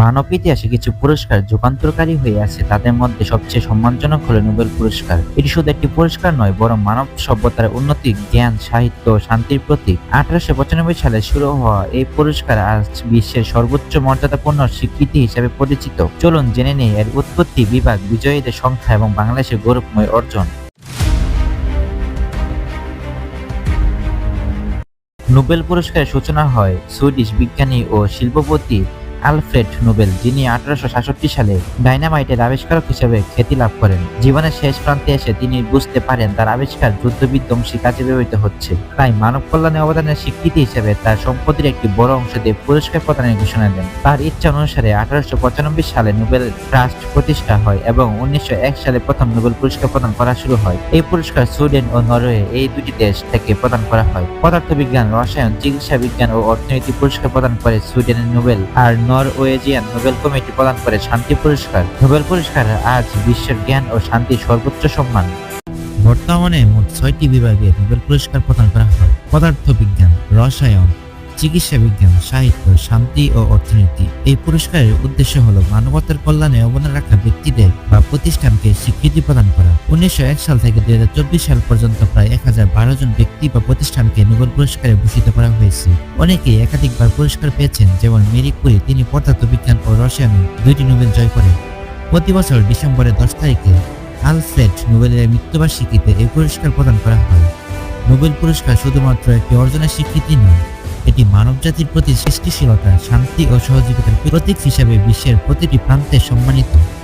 মানব ইতিহাসে কিছু পুরস্কার যুগান্তরকারী হয়ে আছে, তাদের মধ্যে সবচেয়ে সম্মানজনক হলো নোবেল পুরস্কার। এটি শুধু একটি পুরস্কার নয়, বরং মানব সভ্যতার উন্নতি, জ্ঞান, সাহিত্য শান্তির প্রতীক। আঠারোশো পঁচানব্বই সালে শুরু হওয়া এই পুরস্কার আজ বিশ্বের সর্বোচ্চ মর্যাদাপূর্ণ স্বীকৃতি হিসেবে পরিচিত। চলুন জেনে নেই, এর উৎপত্তি বিভাগ বিজয়ীদের সংখ্যা এবং বাংলাদেশের গৌরবময় অর্জন। নোবেল পুরস্কারের সূচনা হয় সুইডিশ বিজ্ঞানী ও শিল্পপতি আলফ্রেড নোবেল, যিনি আঠারোশো সাতষট্টি সালে ডাইনামাইটের আবিষ্কারক হিসেবে খ্যাতি লাভ করেন। জীবনের শেষ প্রান্তে এসে তিনি বুঝতে পারেন তার আবিষ্কার যুদ্ধ বিধ্বংসী কাজে ব্যবহৃত হচ্ছে। তাই মানব কল্যাণে অবদানের স্বীকৃতি হিসেবে তার সম্পত্তির একটি বড় অংশ দিয়ে পুরস্কার প্রদানের ঘোষণা দেন। তার ইচ্ছা অনুসারে আঠারোশো পঁচানব্বই সালে নোবেল ট্রাস্ট প্রতিষ্ঠা হয় এবং উনিশশো এক সালে প্রথম নোবেল পুরস্কার প্রদান করা শুরু হয়। এই পুরস্কার সুইডেন ও নরওয়ে এই দুটি দেশ থেকে প্রদান করা হয়। পদার্থবিজ্ঞান, রসায়ন চিকিৎসা বিজ্ঞান ও অর্থনীতি পুরস্কার প্রদান করে সুইডেনের নোবেল আর নরওয়েজিয়ান নোবেল কমিটি প্রদান করে শান্তি পুরস্কার। নোবেল পুরস্কার আজ বিশ্বের জ্ঞান ও শান্তির সর্বোচ্চ সম্মান। বর্তমানে মোট ছয়টি বিভাগে নোবেল পুরস্কার প্রদান করা হয়। পদার্থবিজ্ঞান, রসায়ন চিকিৎসা বিজ্ঞান, সাহিত্য, শান্তি ও অর্থনীতি। এই পুরস্কারের উদ্দেশ্য হল মানবতার কল্যাণে অবদান রাখা ব্যক্তিদের বা প্রতিষ্ঠানকে স্বীকৃতি প্রদান করা। উনিশশো এক সাল থেকে দুই হাজার চব্বিশ সাল পর্যন্ত প্রায় এক হাজার বারো জন ব্যক্তি বা প্রতিষ্ঠানকে নোবেল পুরস্কারে ভূষিত করা হয়েছে। অনেকেই একাধিকবার পুরস্কার পেয়েছেন, যেমন মেরি কুরি, তিনি পদার্থবিজ্ঞান ও রসায়নে দুইটি নোবেল জয় করেন। প্রতি বছর ডিসেম্বরের দশ তারিখে আলফ্রেড নোবেলের মৃত্যুবার্ষিকীতে এই পুরস্কার প্রদান করা হয়। নোবেল পুরস্কার শুধুমাত্র একটি অর্জনের স্বীকৃতি নয় এটি মানবজাতির প্রতি সৃষ্টিশীলতা শান্তি ও সহযোগিতার প্রতীক হিসাবে বিশ্বের প্রতিটি প্রান্তে সম্মানিত।